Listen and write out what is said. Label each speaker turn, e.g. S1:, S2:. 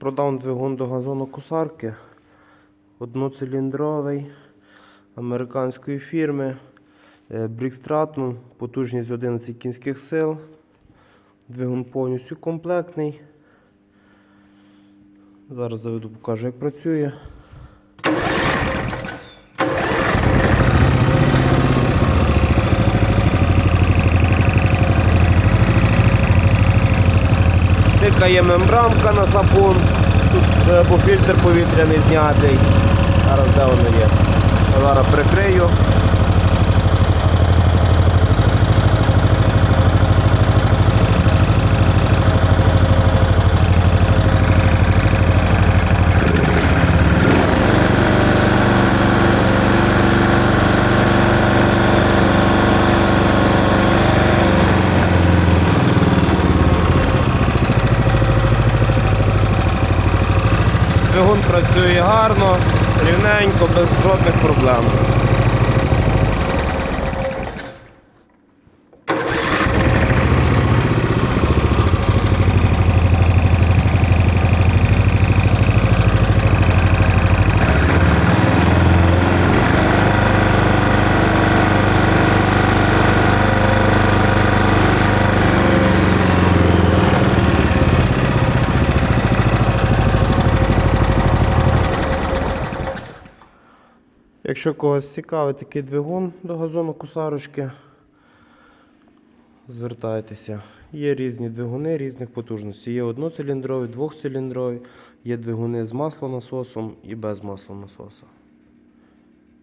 S1: Продав двигун до газонокосарки. Одноциліндровий американської фірми е, потужність 11 кінських сил. Двигун повністю комплектний. Зараз заведу, покажу, як працює. Тикає мембранка на сапун. Тут е, бо фільтр повітряний знятий. Зараз де воно є. Зараз прикрию. Двигун працює гарно, рівненько, без жодних проблем. Якщо когось цікавить такий двигун до газону кусарочки, звертайтеся. Є різні двигуни різних потужностей. Є одноциліндрові, двохциліндрові, є двигуни з маслонасосом і без маслонасоса.